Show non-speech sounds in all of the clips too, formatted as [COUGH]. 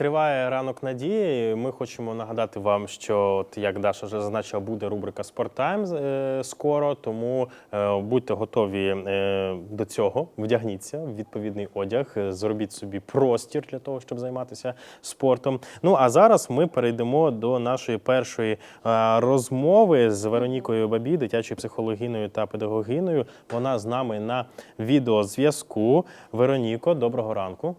Триває ранок надії. Ми хочемо нагадати вам, що от як Даша вже зазначила, буде рубрика «Спорттайм» е, скоро. Тому е, будьте готові е, до цього. Вдягніться в відповідний одяг, зробіть собі простір для того, щоб займатися спортом. Ну а зараз ми перейдемо до нашої першої розмови з Веронікою Бабі, дитячою психологіною та педагогіною. Вона з нами на відеозв'язку. Вероніко, доброго ранку.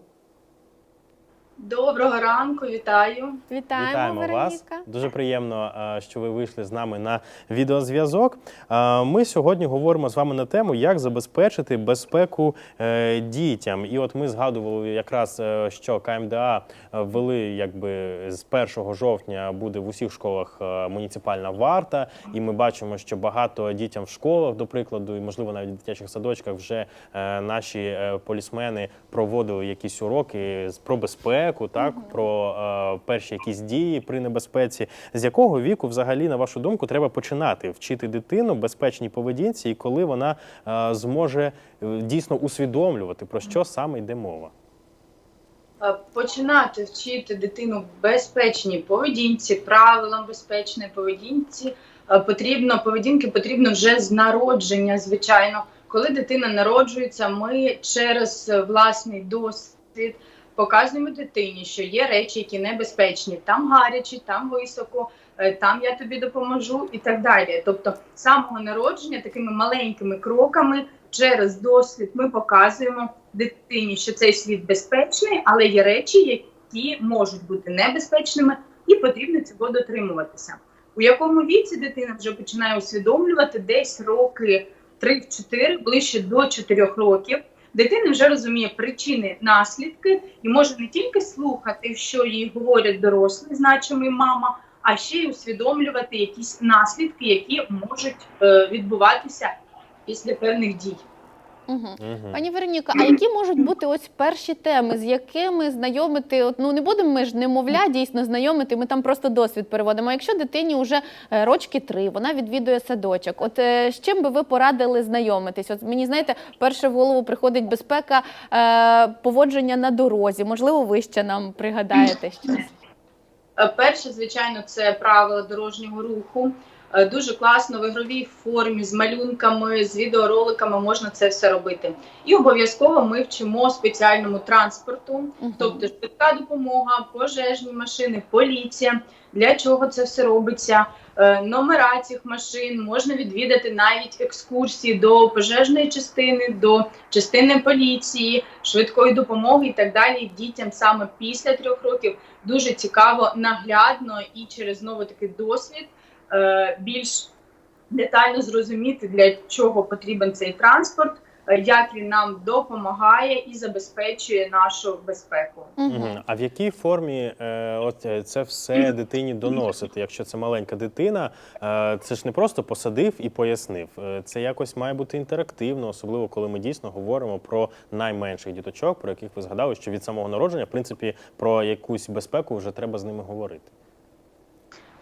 Доброго ранку, вітаю. Вітаємо, Вітаємо вас. Дуже приємно, е, що ви вийшли з нами на відеозв'язок. Е, Ми сьогодні говоримо з вами на тему, як забезпечити безпеку е, дітям. І от ми згадували якраз, що КМДА ввели, якби з 1 жовтня буде в усіх школах муніципальна варта, і ми бачимо, що багато дітям в школах, до прикладу, і можливо навіть в дитячих садочках, вже наші полісмени проводили якісь уроки з- про безпеку, так про е, перші якісь дії при небезпеці. З якого віку, взагалі, на вашу думку, треба починати вчити дитину безпечній поведінці, і коли вона е, зможе е, дійсно усвідомлювати про що саме йде мова? Починати вчити дитину безпечній поведінці, правилам безпечної поведінці потрібно поведінки потрібно вже з народження. Звичайно, коли дитина народжується, ми через власний досвід показуємо дитині, що є речі, які небезпечні. Там гарячі, там високо, е, там я тобі допоможу і так далі. Тобто, з самого народження такими маленькими кроками через досвід ми показуємо дитині, що цей світ безпечний, але є речі, які можуть бути небезпечними, і потрібно цього дотримуватися. У якому віці дитина вже починає усвідомлювати десь роки 3-4, ближче до 4 років. Дитина вже розуміє причини, наслідки і може не тільки слухати, що їй говорять дорослі, значимі мама, а ще й усвідомлювати якісь наслідки, які можуть е, відбуватися після певних дій. Угу. Угу. Пані Вероніка, а які можуть бути ось перші теми, з якими знайомити? От ну не будемо ми ж немовля дійсно знайомити. Ми там просто досвід переводимо. А Якщо дитині вже е, рочки три, вона відвідує садочок. От е, з чим би ви порадили знайомитись? От мені знаєте, перше в голову приходить безпека е, поводження на дорозі. Можливо, ви ще нам пригадаєте щось. Е, Перше, звичайно, це правила дорожнього руху. Е, Дуже класно в ігровій формі з малюнками, з відеороликами можна це все робити. І обов'язково ми вчимо спеціальному транспорту, Мгм. тобто швидка допомога, пожежні машини, поліція. Для чого це все робиться? Е, Номера цих машин можна відвідати навіть екскурсії до пожежної частини, до частини поліції, швидкої допомоги і так далі. Дітям саме після трьох років дуже цікаво, наглядно і через знову таки досвід більш детально зрозуміти, для чого потрібен цей транспорт, е, як він нам допомагає і забезпечує нашу безпеку. А в якій формі е, от е, це все дитині доносити? Якщо це маленька дитина, е, це ж не просто посадив і пояснив. Е, Це якось має бути інтерактивно, особливо коли ми дійсно говоримо про найменших діточок, про яких ви згадали, що від самого народження, в принципі, про якусь безпеку вже треба з ними говорити.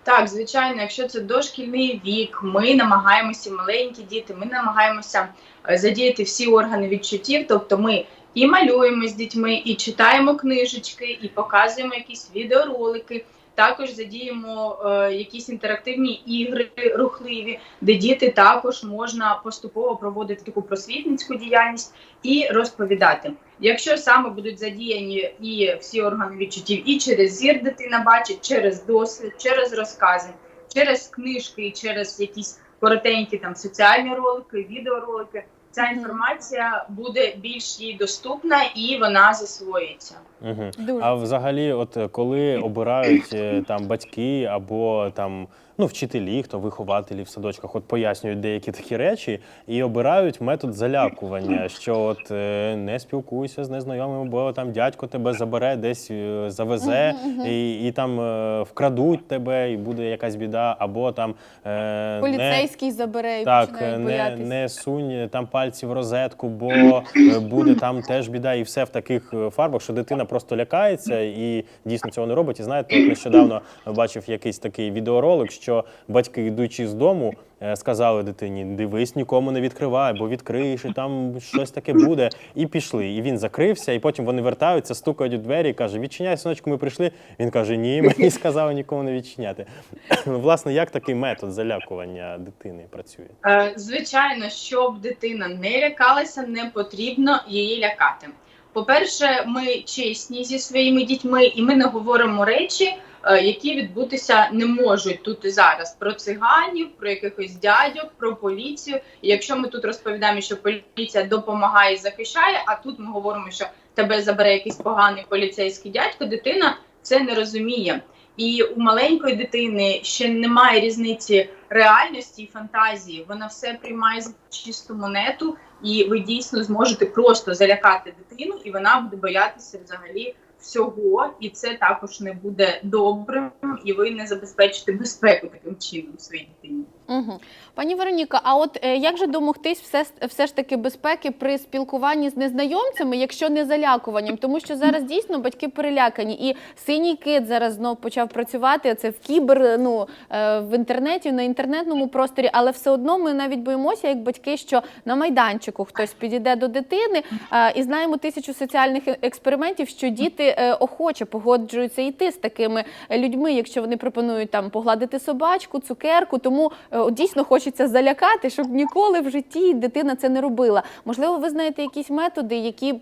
Так, звичайно, якщо це дошкільний вік, ми намагаємося маленькі діти, ми намагаємося е, задіяти всі органи відчуттів. Тобто, ми і малюємо з дітьми, і читаємо книжечки, і показуємо якісь відеоролики. Також задіємо е, якісь інтерактивні ігри рухливі, де діти також можна поступово проводити таку просвітницьку діяльність і розповідати. Якщо саме будуть задіяні і всі органи відчуттів, і через зір дитина бачить, через досвід, через розкази, через книжки, через якісь коротенькі там соціальні ролики, відеоролики, ця інформація буде більш їй доступна і вона засвоїться. Угу. Дуже А взагалі, от коли обирають е, там батьки або там ну вчителі, хто вихователі в садочках, от пояснюють деякі такі речі і обирають метод залякування, що от е, не спілкуйся з незнайомими, бо там дядько тебе забере, десь е, завезе, і, і там е, вкрадуть тебе, і буде якась біда, або там е, не, поліцейський забере і так, починає не, боятися. не сунь там пальці в розетку, бо буде там теж біда, і все в таких фарбах, що дитина просто лякається і дійсно цього не робить. І знаєте, нещодавно бачив якийсь такий відеоролик, що батьки, йдучи з дому, е, сказали дитині: дивись, нікому не відкривай, бо відкриєш, і там щось таке буде. І пішли. І він закрився, і потім вони вертаються, стукають у двері і каже: Відчиняй, синочку, ми прийшли. Він каже: Ні, мені [LAUGHS] сказали нікому не відчиняти. [CLEARS THROAT] Власне, як такий метод залякування дитини працює? Е, Звичайно, щоб дитина не лякалася, не потрібно її лякати. По-перше, ми чесні зі своїми дітьми, і ми не говоримо речі, які відбутися не можуть тут і зараз про циганів, про якихось дядьок, про поліцію. І якщо ми тут розповідаємо, що поліція допомагає і захищає, а тут ми говоримо, що тебе забере якийсь поганий поліцейський дядько, дитина це не розуміє. І у маленької дитини ще немає різниці реальності і фантазії. Вона все приймає за чисту монету, і ви дійсно зможете просто залякати дитину, і вона буде боятися взагалі всього, і це також не буде добрим, і ви не забезпечите безпеку таким чином своїй дитині. Угу. Пані Вероніка, а от е, як же домогтись все, все ж таки безпеки при спілкуванні з незнайомцями, якщо не залякуванням? Тому що зараз дійсно батьки перелякані, і синій кит зараз знов почав працювати. Це в кібер, ну е, в інтернеті, на інтернетному просторі, але все одно ми навіть боїмося, як батьки, що на майданчику хтось підійде до дитини, е, і знаємо тисячу соціальних експериментів, що діти охоче погоджуються йти з такими людьми, якщо вони пропонують там погладити собачку, цукерку. Тому дійсно хочеться залякати, щоб ніколи в житті дитина це не робила. Можливо, ви знаєте якісь методи, які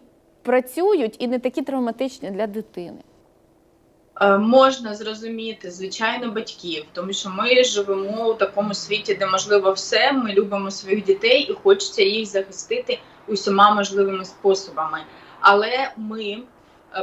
працюють і не такі травматичні для дитини. Е, Можна зрозуміти, звичайно, батьків, тому що ми живемо у такому світі, де можливо все. Ми любимо своїх дітей і хочеться їх захистити усіма можливими способами. Але ми е,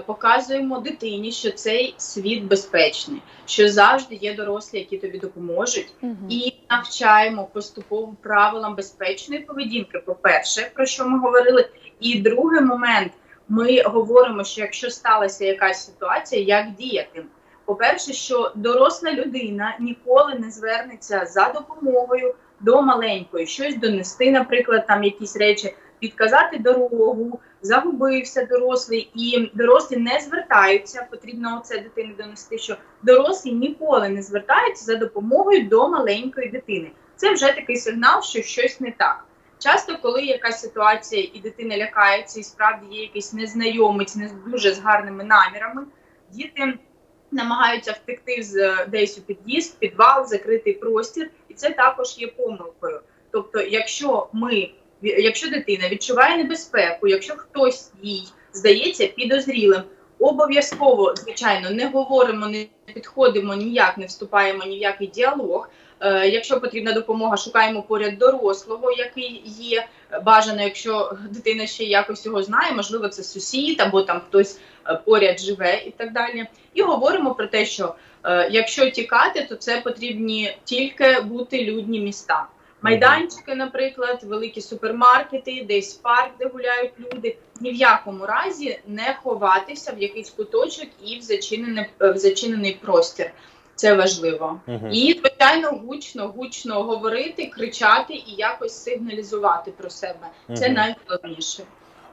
показуємо дитині, що цей світ безпечний, що завжди є дорослі, які тобі допоможуть, Угу. і навчаємо поступово правилам безпечної поведінки. По-перше, про що ми говорили, і другий момент. Ми говоримо, що якщо сталася якась ситуація, як діяти. По-перше, що доросла людина ніколи не звернеться за допомогою до маленької, щось донести, наприклад, там якісь речі, підказати дорогу, загубився дорослий, і дорослі не звертаються. Потрібно оце дитині донести, що дорослі ніколи не звертаються за допомогою до маленької дитини. Це вже такий сигнал, що щось не так. Часто, коли якась ситуація і дитина лякається, і справді є якийсь незнайомець, не дуже з гарними намірами, діти намагаються втекти з десь у під'їзд, підвал, закритий простір, і це також є помилкою. Тобто, якщо ми, якщо дитина відчуває небезпеку, якщо хтось їй здається підозрілим, обов'язково, звичайно, не говоримо, не підходимо ніяк, не вступаємо ні в який діалог. Е, Якщо потрібна допомога, шукаємо поряд дорослого, який є бажано, якщо дитина ще якось його знає, можливо, це сусід або там хтось е, поряд живе і так далі. І говоримо про те, що е, якщо тікати, то це потрібні тільки бути людні міста. Майданчики, наприклад, великі супермаркети, десь парк, де гуляють люди. Ні в якому разі не ховатися в якийсь куточок і в зачинений, в зачинений простір. Це важливо. угу. І звичайно, гучно, гучно говорити, кричати і якось сигналізувати про себе. Це угу. найголовніше.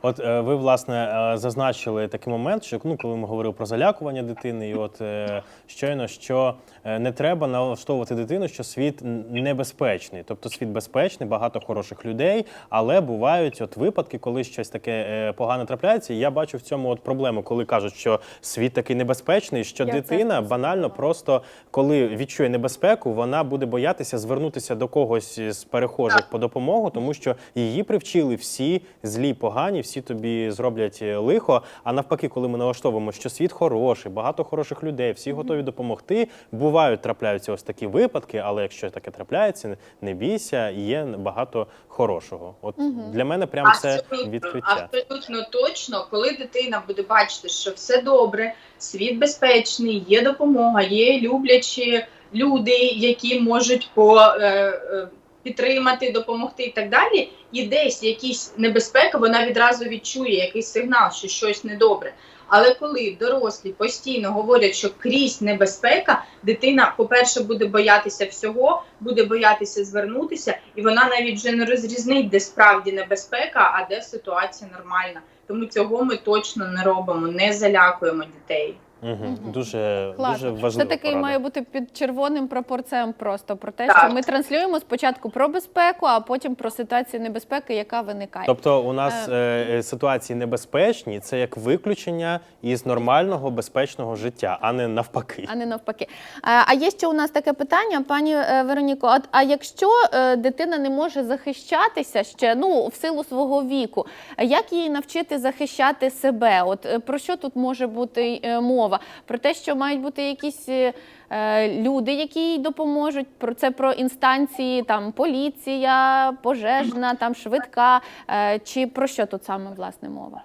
От е, ви власне е, зазначили такий момент, що ну, коли ми говорили про залякування дитини, і от е, щойно, що е, не треба налаштовувати дитину, що світ небезпечний, тобто світ безпечний, багато хороших людей, але бувають от випадки, коли щось таке е, погане трапляється. І я бачу в цьому от проблему, коли кажуть, що світ такий небезпечний, що Я це дитина банально просто коли відчує небезпеку, вона буде боятися звернутися до когось з перехожих по допомогу, тому що її привчили всі злі, погані, всі тобі зроблять е, лихо. А навпаки, коли ми налаштовуємо, що світ хороший, багато хороших людей, всі готові допомогти. Бувають, трапляються ось такі випадки, але якщо таке трапляється, не бійся, є багато хорошого. От для мене прям це відкриття. абсолютно точно, коли дитина буде бачити, що все добре, світ безпечний, є допомога, є люблячі люди, які можуть по. Е, е, Підтримати, допомогти і так далі, і десь якісь небезпека, вона відразу відчує якийсь сигнал, що щось недобре. Але коли дорослі постійно говорять, що крізь небезпека, дитина, по-перше, буде боятися всього, буде боятися звернутися, і вона навіть вже не розрізнить, де справді небезпека, а де ситуація нормальна. Тому цього ми точно не робимо, не залякуємо дітей. Угу. Дуже, дуже Класно. важливо. Це такий має бути під червоним прапорцем просто про те, Так. що ми транслюємо спочатку про безпеку, а потім про ситуацію небезпеки, яка виникає. Тобто у нас е, е, ситуації небезпечні, це як виключення із нормального безпечного життя, а не навпаки. А не навпаки. А, а є ще у нас таке питання, пані е, Вероніко. От, а якщо е, дитина не може захищатися ще ну в силу свого віку, як її навчити захищати себе? От е, про що тут може бути е, мова? Про те, що мають бути якісь е, е, люди, які їй допоможуть. Про це про інстанції, там поліція, пожежна, там швидка. Е, чи про що тут саме власне мова?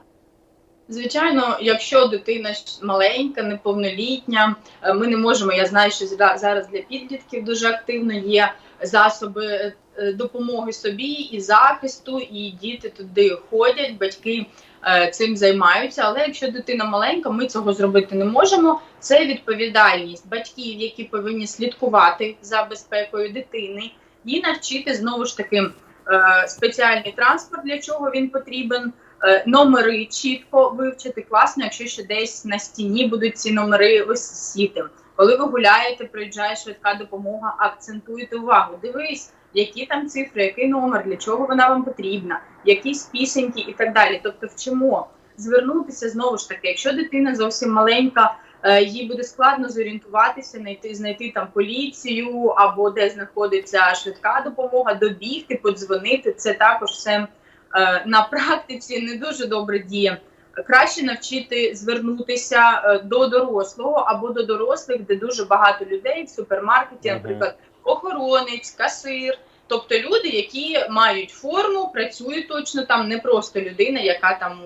Звичайно, якщо дитина маленька, неповнолітня, е, ми не можемо. Я знаю, що зараз для підлітків дуже активно є засоби е, допомоги собі і захисту, і діти туди ходять, батьки е, цим займаються. Але якщо дитина маленька, ми цього зробити не можемо. Це відповідальність батьків, які повинні слідкувати за безпекою дитини, і навчити знову ж таки е, спеціальний транспорт, для чого він потрібен. Е, номери чітко вивчити. Класно, якщо ще десь на стіні будуть ці номери висіти. Коли ви гуляєте, приїжджає швидка допомога, акцентуйте увагу. Дивись, які там цифри, який номер, для чого вона вам потрібна, якісь пісеньки і так далі. Тобто, вчимо звернутися знову ж таки, якщо дитина зовсім маленька. е, Їй буде складно зорієнтуватися, знайти знайти там поліцію або де знаходиться швидка допомога, добігти, подзвонити. Це також все е, на практиці не дуже добре діє. Краще навчити звернутися е, до дорослого або до дорослих, де дуже багато людей в супермаркеті, наприклад, охоронець, касир. Тобто люди, які мають форму, працюють точно там, не просто людина, яка там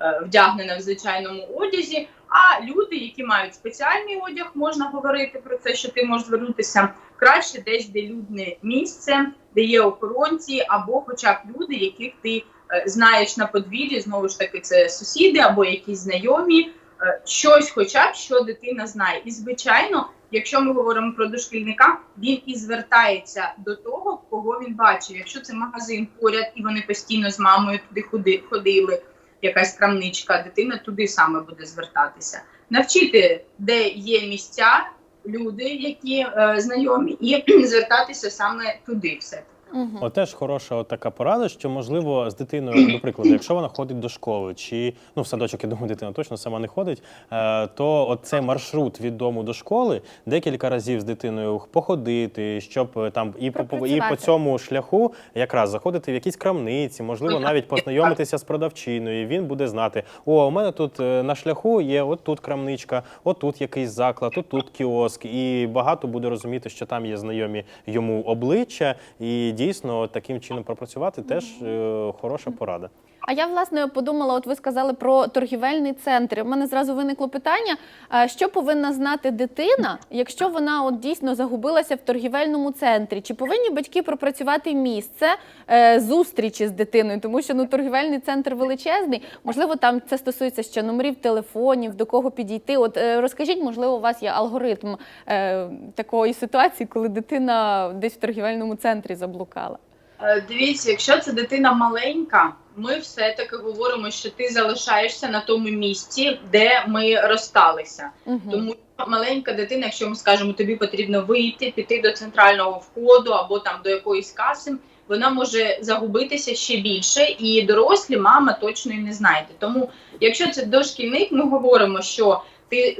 е, вдягнена в звичайному одязі, а люди, які мають спеціальний одяг, можна говорити про це, що ти можеш звернутися краще десь, де людне місце, де є охоронці, або хоча б люди, яких ти знаєш на подвір'ї, знову ж таки, це сусіди або якісь знайомі, е, щось, хоча б що дитина знає. І звичайно, якщо ми говоримо про дошкільника, він і звертається до того, кого він бачив. Якщо це магазин поряд, і вони постійно з мамою туди ходили, якась крамничка, дитина туди саме буде звертатися. Навчити, де є місця, люди, які е, знайомі, і [CLEARS THROAT] звертатися саме туди все. Угу. От теж хороша от така порада, що можливо з дитиною, [CLEARS THROAT] до прикладу, якщо вона ходить до школи, чи ну в садочок, я думаю, дитина точно сама не ходить, е, то от цей маршрут від дому до школи декілька разів з дитиною походити, щоб е, там і по, і по цьому шляху якраз заходити в якісь крамниці, можливо, навіть познайомитися з продавчиною. Він буде знати: о, у мене тут е, на шляху є от тут крамничка, от тут якийсь заклад, от тут кіоск, і багато буде розуміти, що там є знайомі йому обличчя, і дійсно таким чином пропрацювати теж е, хороша порада. А я власне подумала, от ви сказали про торгівельний центр. У мене зразу виникло питання: що повинна знати дитина, якщо вона от дійсно загубилася в торгівельному центрі? Чи повинні батьки пропрацювати місце е, зустрічі з дитиною? Тому що ну торгівельний центр величезний. Можливо, там це стосується ще номерів телефонів, до кого підійти. От е, розкажіть, можливо, у вас є алгоритм е, такої ситуації, коли дитина десь в торгівельному центрі заблукала. Е, Дивіться, якщо це дитина маленька, ми все-таки говоримо, що ти залишаєшся на тому місці, де ми розсталися. Угу. Тому маленька дитина, якщо ми скажемо, тобі потрібно вийти, піти до центрального входу або там до якоїсь каси, вона може загубитися ще більше, і дорослі мама точно і не знайде. Тому, якщо це дошкільник, ми говоримо, що ти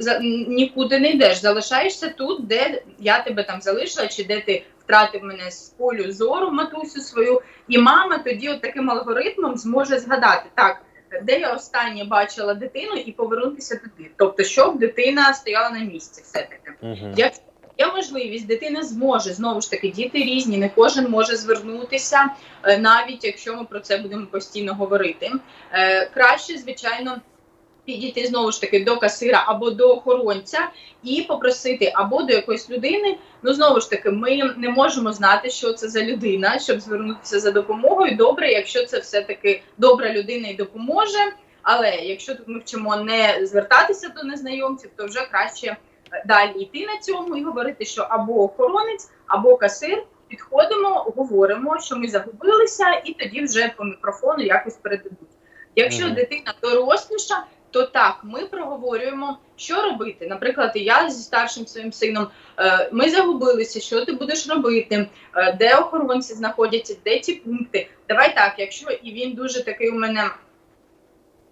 нікуди не йдеш, залишаєшся тут, де я тебе там залишила, чи де ти втратив мене з полю зору, матусю свою, і мама тоді от таким алгоритмом зможе згадати так. Де я останнє бачила дитину і повернутися туди, тобто, щоб дитина стояла на місці, все таки. Угу. Якщо є можливість, дитина зможе знову ж таки діти різні, не кожен може звернутися, е, навіть якщо ми про це будемо постійно говорити. Е, Краще, звичайно. Підійти знову ж таки до касира або до охоронця і попросити або до якоїсь людини. Ну знову ж таки, ми не можемо знати, що це за людина, щоб звернутися за допомогою. Добре, якщо це все таки добра людина і допоможе. Але якщо тут ми вчимо не звертатися до незнайомців, то вже краще е, далі йти на цьому і говорити, що або охоронець, або касир підходимо, говоримо, що ми загубилися, і тоді вже по мікрофону якось передадуть. Якщо Мгм. дитина доросліша, то так, ми проговорюємо, що робити. Наприклад, я зі старшим своїм сином е, ми загубилися, що ти будеш робити, е, де охоронці знаходяться, де ці пункти. Давай так, якщо і він дуже такий у мене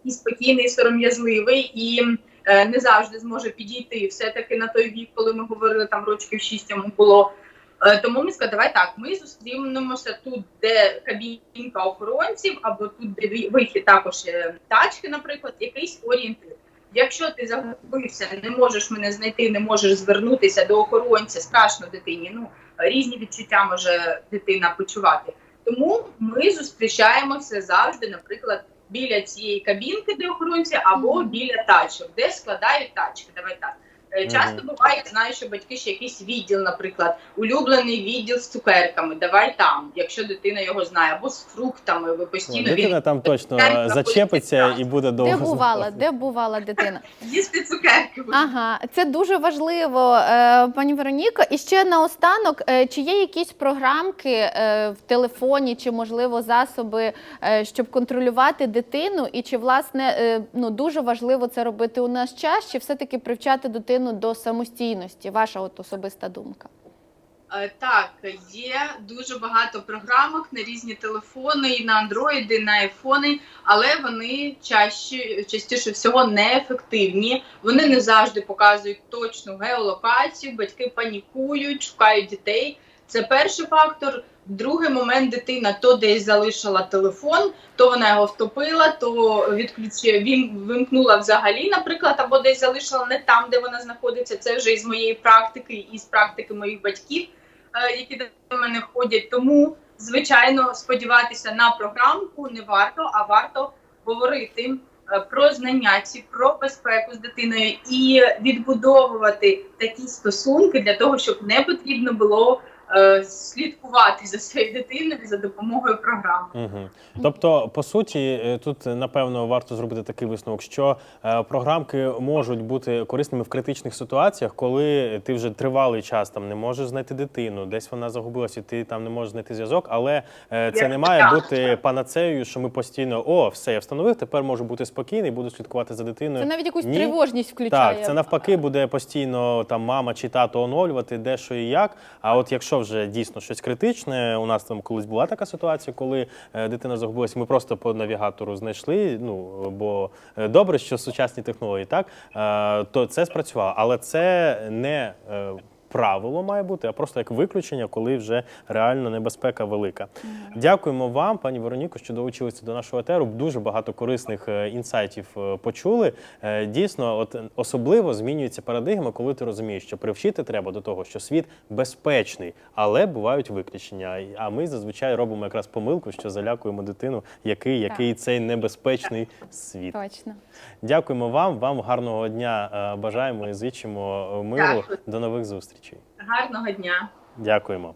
і спокійний, і сором'язливий, і е, не завжди зможе підійти все-таки на той вік, коли ми говорили там рочків 6 йому було. Е, Тому ми сказали, давай так, ми зустрінемося тут, де кабінка охоронців, або тут, де вихід також е, тачки, наприклад, якийсь орієнтир. Якщо ти загубився, не можеш мене знайти, не можеш звернутися до охоронця, страшно дитині. Ну різні відчуття може дитина почувати. Тому ми зустрічаємося завжди, наприклад, біля цієї кабінки, де охоронці, або біля тачок, де складають тачки. Давай так. Е, Часто буває, знаю, що батьки ще якийсь відділ, наприклад, улюблений відділ з цукерками. Давай там, якщо дитина його знає, або з фруктами. Ви постійно Дитина він там точно знаходяться зачепиться і буде довго. Де бувала, де бувала дитина? [LAUGHS] їсти цукерки. Ага, це дуже важливо, е, пані Вероніко. І ще наостанок, е, чи є якісь програмки в телефоні, чи можливо засоби, щоб контролювати дитину, і чи власне ну дуже важливо це робити у наш час, чи все-таки привчати дитину до самостійності? Ваша от особиста думка? Е, Так, є дуже багато програмок на різні телефони, і на андроїди, і на айфони, але вони чаще, частіше всього неефективні. Вони не завжди показують точну геолокацію, батьки панікують, шукають дітей. Це перший фактор. Другий момент дитина то десь залишила телефон, то вона його втопила, то відключила, він вимкнула взагалі, наприклад, або десь залишила не там, де вона знаходиться. Це вже із моєї практики, і з практики моїх батьків, е, які до мене ходять. Тому, звичайно, сподіватися на програмку не варто, а варто говорити е, про знання ці, про безпеку з дитиною і відбудовувати такі стосунки для того, щоб не потрібно було слідкувати за своєю дитиною за допомогою програми. Угу. Тобто, по суті, е, тут е, напевно варто зробити такий висновок, що е, програмки можуть бути корисними в критичних ситуаціях, коли ти вже тривалий час там не можеш знайти дитину, десь вона загубилася, ти там не можеш знайти зв'язок. Але е, це Я- не має так. бути панацеєю, що ми постійно о, все я встановив. Тепер можу бути спокійний, буду слідкувати за дитиною. Це навіть якусь Ні. тривожність включає. Так, це навпаки буде постійно там мама чи тато оновлювати, де що і як. А от якщо вже дійсно щось критичне, у нас там колись була така ситуація, коли е, дитина загубилась, ми просто по навігатору знайшли. Ну бо е, добре, що сучасні технології, так е, то це спрацювало, але це не. Правило має бути, а просто як виключення, коли вже реально небезпека велика. Дякуємо вам, пані Вероніко, що долучилися до нашого етеру. Дуже багато корисних е, інсайтів е, почули. Е, Дійсно, от особливо змінюється парадигма, коли ти розумієш, що привчити треба до того, що світ безпечний, але бувають виключення. А ми зазвичай робимо якраз помилку, що залякуємо дитину, який, який цей небезпечний світ. Точно. Дякуємо вам. Вам гарного дня бажаємо і зичимо е, миру. Дякую. До нових зустрічей. Гарного дня! Дякуємо.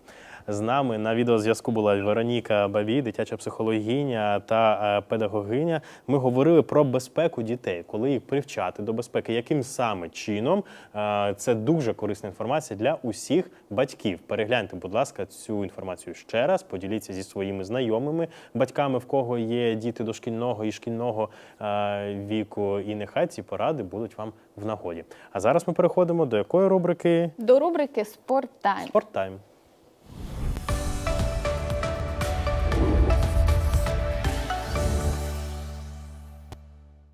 З нами на відеозв'язку була Вероніка Бабій, дитяча психологиня та е, педагогиня. Ми говорили про безпеку дітей, коли їх привчати до безпеки, яким саме чином Е, це дуже корисна інформація для усіх батьків. Перегляньте, будь ласка, цю інформацію ще раз. Поділіться зі своїми знайомими батьками, в кого є діти дошкільного і шкільного е, віку. І нехай ці поради будуть вам в нагоді. А зараз ми переходимо до якої рубрики До рубрики Спорт Тайм. Спорттайм.